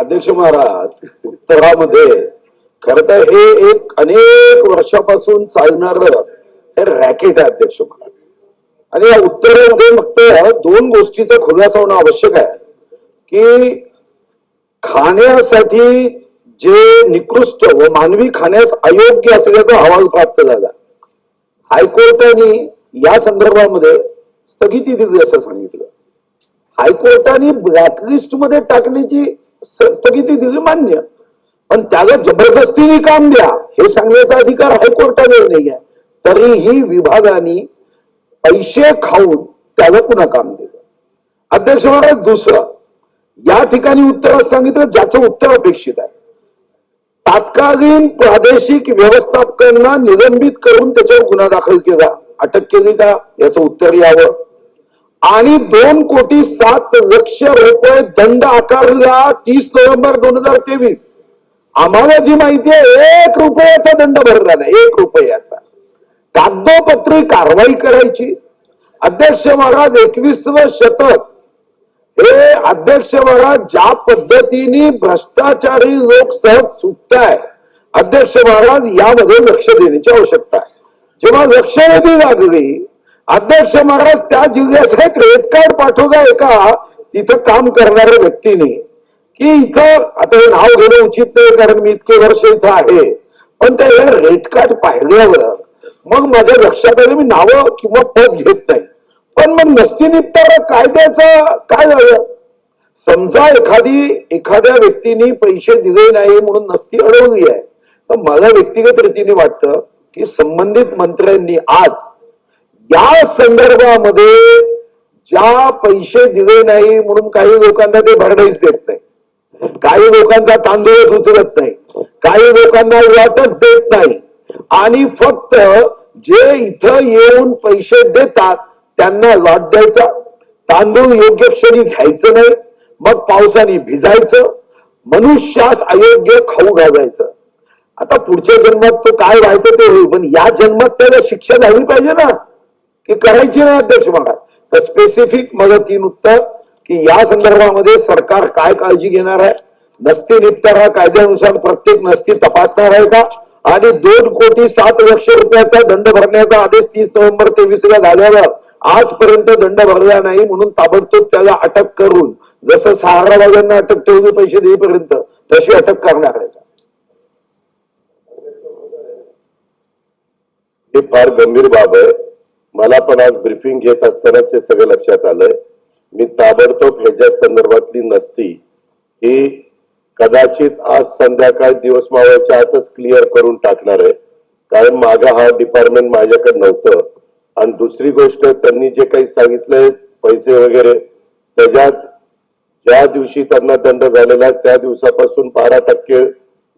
अध्यक्ष महाराज उत्तरामध्ये खर तर हे एक अनेक वर्षापासून चालणार हे रॅकेट आहे अध्यक्ष महाराज. आणि या उत्तरेमध्ये फक्त दोन गोष्टीचा खुलासा होणं आवश्यक आहे की खाण्यासाठी जे निकृष्ट व मानवी खाण्यास अयोग्य असल्याचा अहवाल प्राप्त झाला. हायकोर्टाने या संदर्भामध्ये स्थगिती दिली असं सांगितलं. हायकोर्टाने ब्लॅकलिस्टमध्ये टाकण्याची स्थगिती दिली मान्य. पण त्याला जबरदस्तीने काम द्या. हे सांगण्याचा अधिकार हायकोर्टावर नाही आहे. तरीही विभागाने पैसे खाऊन त्याला पुन्हा काम दिलं. अध्यक्ष महाराज दुसरं. या ठिकाणी उत्तरात सांगितलं ज्याचं उत्तर अपेक्षित आहे. तात्कालीन प्रादेशिक व्यवस्थापकांना निलंबित करून त्याच्यावर गुन्हा दाखल केला. अटक केली का? याचं उत्तर यावं. आणि दोन कोटी सात लक्ष रुपये दंड आकारला तीस नोव्हेंबर दोन हजार तेवीस. आम्हाला जी माहिती आहे एक रुपयाचा दंड भरला नाही एक रुपयाचा. कागदोपत्री कारवाई करायची. अध्यक्ष महाराज एकवीसव शतक. हे अध्यक्ष महाराज ज्या पद्धतीने भ्रष्टाचारी लोक सहज सुटताय अध्यक्ष महाराज यामध्ये लक्ष देण्याची आवश्यकता आहे. जेव्हा लक्षवेधी लागली अध्यक्ष महाराज त्या जिल्ह्याचं काय क्रेडिट कार्ड पाठवता एका तिथं काम करणाऱ्या व्यक्तीने. की इथं आता हे नाव घेणं उचित नाही कारण मी इतके वर्ष इथं आहे. पण त्या रेट कार्ड पाहिल्यावर मग माझ्या लक्षात आलं मी नावं किंवा पद घेत नाही. पण मग नसती निपटारा कायद्याचा काय झालं? समजा एखादी एखाद्या व्यक्तीने पैसे दिले नाही म्हणून नसती अडवली आहे. तर मला व्यक्तिगत रीतीने वाटतं की संबंधित मंत्र्यांनी आज या संदर्भामध्ये ज्या पैसे दिले नाही म्हणून काही लोकांना ते भरडाईच देत नाही. काही लोकांचा तांदूळच उचलत नाही. काही लोकांना वाटच देत नाही. आणि फक्त जे इथं येऊन पैसे देतात त्यांना लॉट द्यायचा. तांदूळ योग्य क्षणी घ्यायचं नाही. मग पावसाने भिजायचं. मनुष्यास अयोग्य खाऊ घालायचं. आता पुढच्या जन्मात तो काय व्हायचं ते होईल. पण या जन्मात त्याला शिक्षा झाली पाहिजे ना. ती करायची नाही अध्यक्ष म्हणतात तर स्पेसिफिक मला तीन उत्तर की या संदर्भामध्ये सरकार काय काळजी घेणार आहे? नसती निपटारा कायद्यानुसार प्रत्येक नसती तपासणार आहे का? आणि दोन कोटी सात लक्ष रुपयाचा दंड भरण्याचा आदेश तीस नोव्हेंबर तेवीस ला झाल्यावर आजपर्यंत दंड भरला नाही म्हणून ताबडतोब त्याला अटक करून जसं सहारावाल्यांना अटक ठेवली पैसे देईपर्यंत तशी अटक करणार आहे का? फार गंभीर बाब आहे. मला पण आज ब्रीफिंग घेत असतानाच हे सगळं लक्षात आलंय. मी ताबडतोब ह्याच्या संदर्भातली नसती ही कदाचित आज संध्याकाळ दिवस मावायच्या आतच क्लिअर करून टाकणार आहे. कारण माझा हा डिपार्टमेंट माझ्याकडे नव्हतं. आणि दुसरी गोष्ट त्यांनी जे काही सांगितलंय पैसे वगैरे त्याच्यात ज्या दिवशी त्यांना दंड झालेला आहे, त्या दिवसापासून बारा टक्के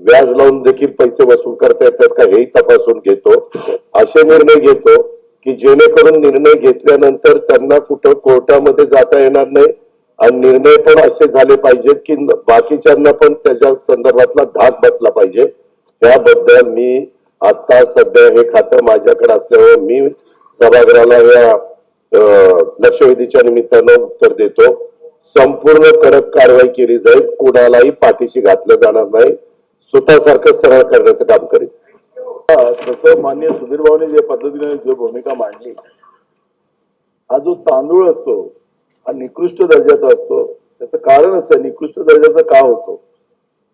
व्याज लावून देखील पैसे वसूल करता येतात का हेही तपासून घेतो. असे निर्णय घेतो. की जेणेकरून निर्णय घेतल्यानंतर त्यांना कुठं कोर्टामध्ये जाता येणार नाही. आणि निर्णय पण असे झाले पाहिजेत की बाकीच्यांना पण त्याच्या संदर्भातला धाक बसला पाहिजे. त्याबद्दल मी आता सध्या हे खातं माझ्याकडे असल्यामुळे मी सभागृहाला या लक्षवेधीच्या निमित्तानं उत्तर देतो. संपूर्ण कडक कारवाई केली जाईल. कुणालाही पाठीशी घातलं जाणार नाही. स्वतःसारखं सरळ करण्याचं काम करेल तसं मान्य सुधीर भाऊने जे पद्धतीने जी भूमिका मांडली हा जो तांदूळ असतो हा निकृष्ट दर्जाचा असतो. त्याचं कारण असं निकृष्ट दर्जाचा का होतो?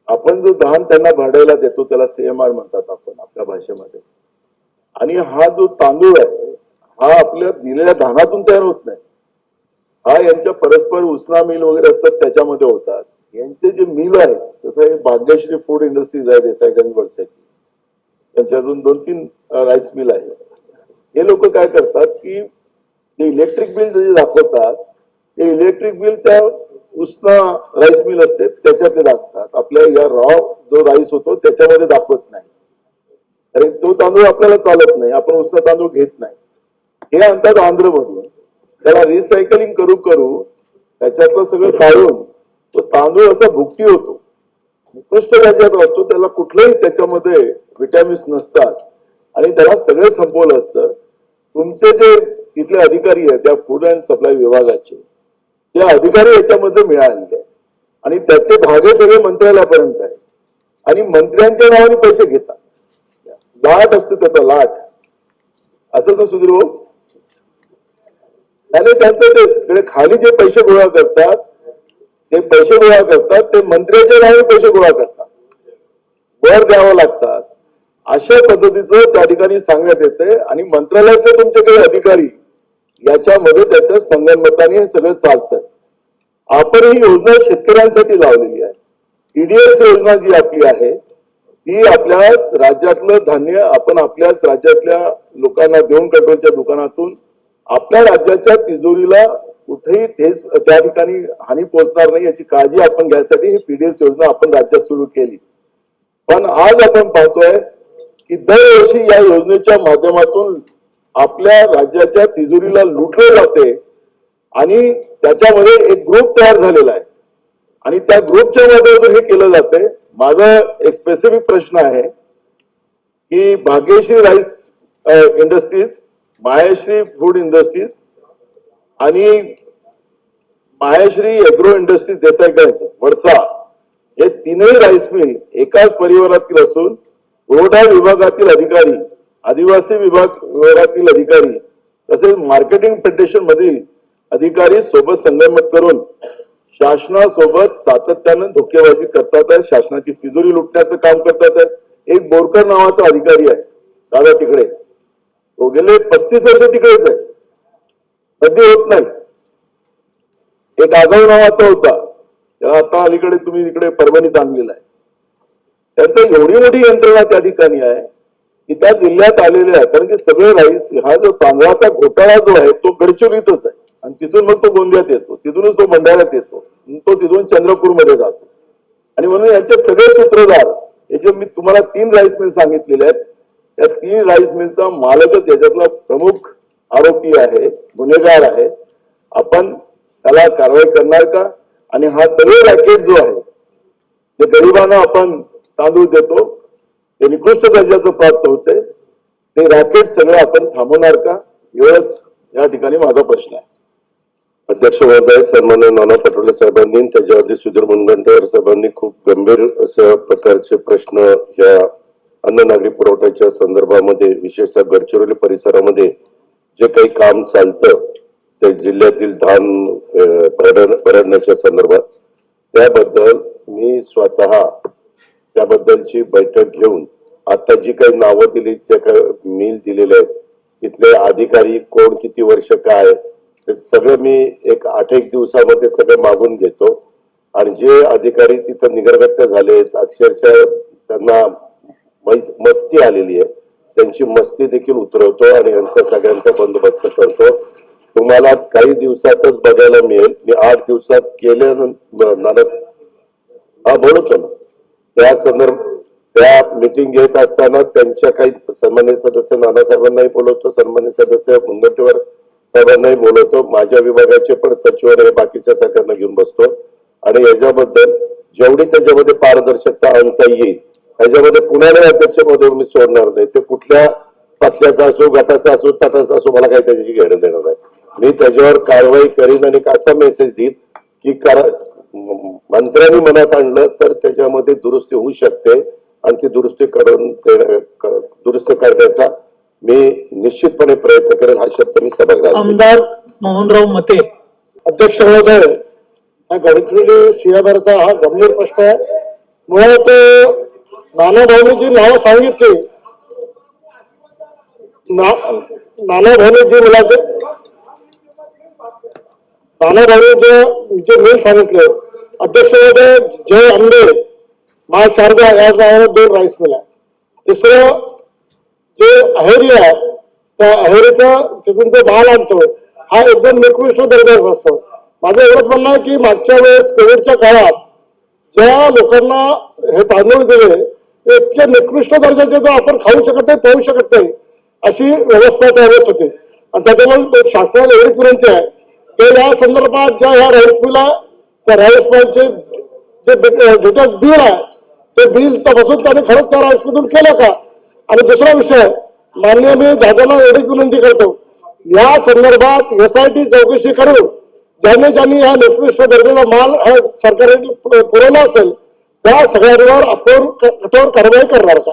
आपण जो धान त्यांना भरडायला देतो त्याला सीएमआर म्हणतात आपण आपल्या भाषेमध्ये. आणि हा जो तांदूळ आहे हा आपल्या दिलेल्या धानातून तयार होत नाही. हा यांच्या परस्पर उसना मिल वगैरे असतात त्याच्यामध्ये होतात. यांचे जे मिल आहेत जसं हे भाग्यश्री फूड इंडस्ट्रीज आहे देसाईगंज वर्षाची. त्यांच्या अजून दोन तीन राईस मिल आहे. हे लोक काय करतात की ते इलेक्ट्रिक बिल जे दाखवतात ते इलेक्ट्रिक बिल त्या उष्ण राईस मिल असते त्याच्यात ते दाखवतात आपल्या या रॉ जो राईस होतो त्याच्यामध्ये दाखवत नाही. कारण तो तांदूळ आपल्याला चालत नाही. आपण उष्ण तांदूळ घेत नाही. हे आणतात आंध्रमधून. त्याला रिसायकलिंग करू करू त्याच्यातलं सगळं काढून तो तांदूळ असा भुकटी होतो. निकृष्ट राज्यात असतो त्याला कुठलंही त्याच्यामध्ये विटॅमिन्स नसतात. आणि त्याला सगळं संपवलं असतं. तुमचे जे तिथले अधिकारी आहेत त्या फूड अँड सप्लाय विभागाचे ते अधिकारी याच्यामध्ये मिळालेले आहेत. आणि त्याचे धागे सगळे मंत्रालयापर्यंत आहे आणि मंत्र्यांच्या नावाने पैसे घेतात. लाट असते त्याचा लाट. असंच ना सुधीर भाऊ? आणि त्यांचं ते खाली जे पैसे गोळा करतात ते पैसे गोळा करतात ते मंत्र्याच्या नावे पैसे गोळा करतात. वर द्यावं लागतात. अशा पद्धतीचं त्या ठिकाणी सांगण्यात येते आणि मंत्रालयाचे तुमच्याकडे अधिकारी याच्यामध्ये त्याच्या संगणमताने हे सगळं चालतं आपण ही योजना शेतकऱ्यांसाठी लावलेली आहे. ईडीएस योजना जी आपली आहे ती आपल्याच राज्यातलं धान्य आपण आपल्याच राज्यातल्या लोकांना देऊन कंट्रोलच्या दुकानातून आपल्या राज्याच्या तिजोरीला कुठेही तेच त्या ठिकाणी हानी पोहोचणार नाही याची काळजी आपण घ्यायसाठी ही पीडीएस योजना आपण राज्यात सुरू केली. पण आज आपण पाहतोय की दरवर्षी या योजनेच्या माध्यमातून आपल्या राज्याच्या तिजोरीला लुटले जाते आणि त्याच्यामध्ये एक ग्रुप तयार झालेला आहे. आणि त्या ग्रुपच्या माध्यमातून हे केलं जाते. माझा एक स्पेसिफिक प्रश्न आहे की Bhagyashree rice industries Maheshri food industries आणि माहेश्री एग्रो इंडस्ट्रीज देसाईगंज वडसा हे तीनही राईस मिल एकाच परिवारातील असून पुरवठा विभागातील अधिकारी आदिवासी विभाग विभागातील अधिकारी तसेच मार्केटिंग फेडरेशन मधील अधिकारी सोबत संगमत करून शासनासोबत सातत्यानं धोकेबाजी करतात आहेत. शासनाची तिजोरी लुटण्याचं काम करतात आहेत. एक बोरकर नावाचा अधिकारी आहे. दादा तिकडे. तो गेले पस्तीस वर्ष तिकडेच आहे. कधी होत नाही. एक आगाव नावाचा होता. आता अलीकडे तुम्ही इकडे परभणीत आणलेला आहे. त्याचं एवढी मोठी यंत्रणा त्या ठिकाणी आहे की त्या जिल्ह्यात आलेले आहे. कारण की सगळे राईस हा जो तांदळाचा घोटाळा जो आहे तो गडचिरोलीतच आहे. आणि तिथून मग तो गोंदियात येतो. तिथूनच तो भंडाऱ्यात येतो. तो तिथून चंद्रपूरमध्ये जातो. आणि म्हणून याचे सगळे सूत्रधार हे जे मी तुम्हाला तीन राईस मिल सांगितलेले आहेत त्या तीन राईस मिलचा मालकच याच्यातला प्रमुख आरोपी आहे गुन्हेगार आहे आपण त्याला कारवाई करणार का? आणि हा सगळे रॅकेट जो आहे ते गरिबांना आपण तांदूळ देतो ते निकृष्ट दर्जाचं प्राप्त होते ते रॅकेट सगळं आपण थांबवणार का? एवढंच या ठिकाणी माझा प्रश्न आहे. अध्यक्ष महोदय सन्मान्य नाना पटोले साहेबांनी त्याच्यावरती सुधीर मुनगंटीवार साहेबांनी खूप गंभीर अशा प्रकारचे प्रश्न या अन्न नागरी पुरवठ्याच्या संदर्भामध्ये विशेषतः गडचिरोली परिसरामध्ये जे काही काम चालतं ते जिल्ह्यातील धान अं, भरडण्याच्या संदर्भात त्याबद्दल मी स्वतः त्याबद्दलची बैठक घेऊन आता जी काही नावं दिली जे काही मिल दिलेले आहेत तिथले अधिकारी कोण किती वर्ष काय ते सगळं मी एक आठ एक दिवसामध्ये सगळं मागून घेतो. आणि जे अधिकारी तिथं निगरगट्ट आहेत अक्षरशः त्यांना मस्ती आलेली आहे. त्यांची मस्ती देखील उतरवतो आणि यांचा सगळ्यांचा बंदोबस्त करतो. तुम्हाला काही दिवसातच बघायला मिळेल. मी आठ दिवसात केल्यानंतर हा बोलतो ना. त्या संदर्भ त्या मिटिंग घेत असताना त्यांच्या काही सन्मान्य सदस्य नानासाहेबांनाही बोलवतो सन्मान्य सदस्य मुनगंटीवार साहेबांनाही बोलवतो. माझ्या विभागाचे पण सचिव आणि बाकीच्या सगळ्यांना घेऊन बसतो. आणि याच्याबद्दल जेवढी त्याच्यामध्ये पारदर्शकता आणता येईल त्याच्यामध्ये कुणालाही अध्यक्षमध्ये मी सोडणार नाही. ते कुठल्या पक्षाचा असो गटाचा असो तटाचा असो मला काही त्याच्याशी घेणं देणं नाही. मी त्याच्यावर कारवाई करीन आणि असा मेसेज देईन की मंत्र्यांनी मनात आणलं तर त्याच्यामध्ये दुरुस्ती होऊ शकते आणि ती दुरुस्ती करून दुरुस्त करण्याचा मी निश्चितपणे प्रयत्न करेल हा शब्द मी सभागृहात आमदार मोहनराव मते. अध्यक्ष महोदय हा गडचिरोली सिंहभरचा हा गंभीर प्रश्न आहे. मुळात नाना भाऊनी जी नावं सांगितली. ना- नाना भाऊनी जी मुलाचे नाना जे जे सांगितले. अध्यक्ष महोदय जय आंबे मा शारदा या नावाने दोन राईस मिल आहे तिसरं जे अहेरी आहे त्या अहेरीचा तिथून जो माल आणतो हा एकदम निकृष्ट दर्जाचा असतो. माझं एवढंच म्हणणं आहे की मागच्या वेळेस कोविडच्या काळात ज्या लोकांना हे तांदूळ दिले इतके निकृष्ट दर्जाचे जो आपण खाऊ शकत नाही पाहू शकत नाही अशी व्यवस्था त्यावेळेस होती. आणि त्याच्यामुळे शासनाला एवढीच विनंती आहे की या संदर्भात ज्या ह्या राईस मिला त्या राईस मिलचे जे डिटेल्स बिल आहे ते बिल तपासून त्याने खरंच त्या राईस मधून केलं का? आणि दुसरा विषय माननीय मी दादाला एवढीच विनंती करतो या संदर्भात एस आय टी चौकशी करून ज्यांनी ज्यांनी हा निकृष्ट दर्जाचा माल हा सरकारने पुरवला असेल त्या सगळ्यांवर आपण कठोर कारवाई करणार का?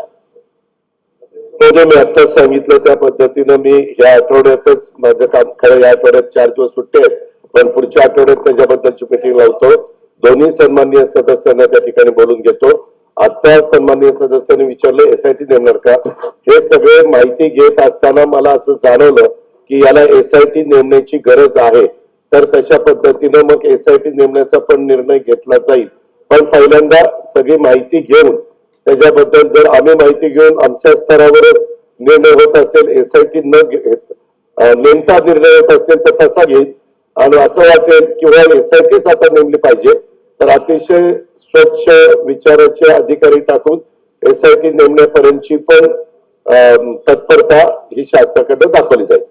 महोदय मी आत्ताच सांगितलं त्या पद्धतीनं मी ह्या आठवड्यातच माझं काम खरं या आठवड्यात चार दिवस सुट्टे आहेत पण पुढच्या आठवड्यात त्याच्याबद्दलची मिटिंग लावतो. दोन्ही सन्माननीय सदस्यांना त्या ठिकाणी बोलून घेतो. आता सन्माननीय सदस्यांनी विचारलं एसआयटी नेमणार का? हे सगळे माहिती घेत असताना मला असं जाणवलं की याला एसआयटी नेमण्याची गरज आहे. तर तशा पद्धतीनं मग एसआयटी नेमण्याचा पण निर्णय घेतला जाईल. पण पहिल्यांदा सगळी माहिती घेऊन त्याच्याबद्दल जर आम्ही माहिती घेऊन आमच्या स्तरावर निर्णय होत असेल एसआयटी न घेत नेमता निर्णय होत असेल तर तसा घेईल. आणि असं वाटेल किंवा एसआयटीच आता नेमली पाहिजे. तर अतिशय स्वच्छ विचाराचे अधिकारी टाकून एसआयटी नेमण्यापर्यंतची पण तत्परता ही शासनाकडे दाखवली जाईल.